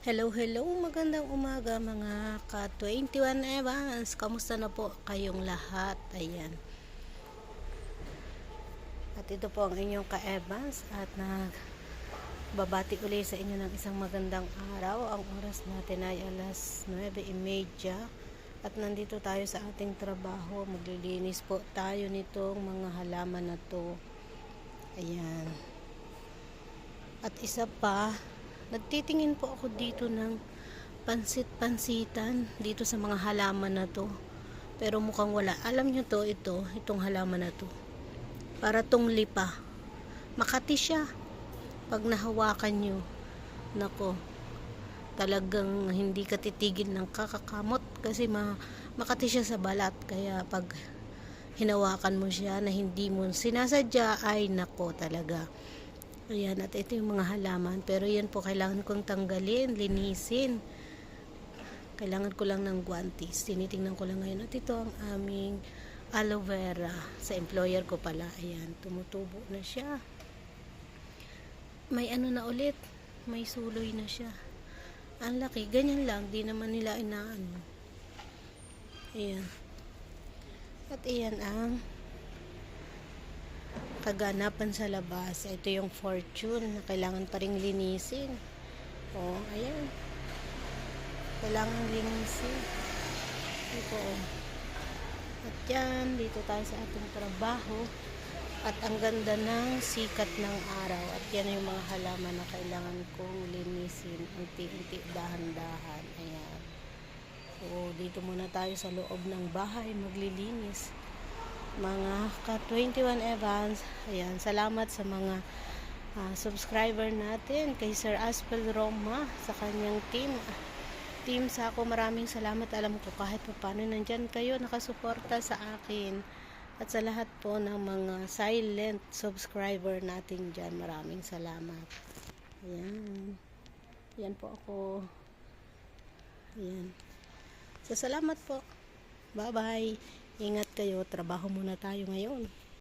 Hello, hello. Magandang umaga mga ka-21 Evans. Kamusta na po kayong lahat? Ayan. At ito po ang inyong ka-Evans at nag babati uli sa inyo ng isang magandang araw. Ang oras natin ay alas 9.30 at nandito tayo sa ating trabaho. Maglilinis po tayo nitong mga halaman na to. Ayan. At isa pa, nagtitingin po ako dito ng pansit-pansitan dito sa mga halaman na to. Pero mukhang wala. Alam nyo to, ito, itong halaman na to. Para tong lipa. Makati siya. Pag nahawakan nyo, nako, talagang hindi ka titigil ng kakakamot kasi ma makati siya sa balat. Kaya pag hinawakan mo siya na hindi mo sinasadya, ay nako talaga. Ayan, at ito yung mga halaman. Pero yan po, kailangan kong tanggalin, linisin. Kailangan ko lang ng guantes. Tinitingnan ko lang ngayon. At ito ang aming aloe vera. Sa employer ko pala. Ayan, tumutubo na siya. May ano na ulit. May suloy na siya. Ang laki. Ganyan lang. Di naman nila inaano. Ayan. At iyan ang kaganapan sa labas. Ito yung fortune na kailangan pa ring linisin. O, oh, ayan. Kailangan linisin. Ito, oh. At yan, dito tayo sa ating trabaho. At ang ganda ng sikat ng araw. At yan yung mga halaman na kailangan kong linisin. Unti-unti, dahan-dahan. Ayan. So, dito muna tayo sa loob ng bahay maglilinis mga ka-21 Evans. Ayan, salamat sa mga uh, subscriber natin kay Sir Aspel Roma sa kanyang team. Team sa ako, maraming salamat. Alam ko kahit pa paano nandyan kayo nakasuporta sa akin. At sa lahat po ng mga silent subscriber natin dyan, maraming salamat. Ayan. Ayan po ako. Ayan. So, salamat po. Bye-bye. Ingat kayo. Trabaho muna tayo ngayon.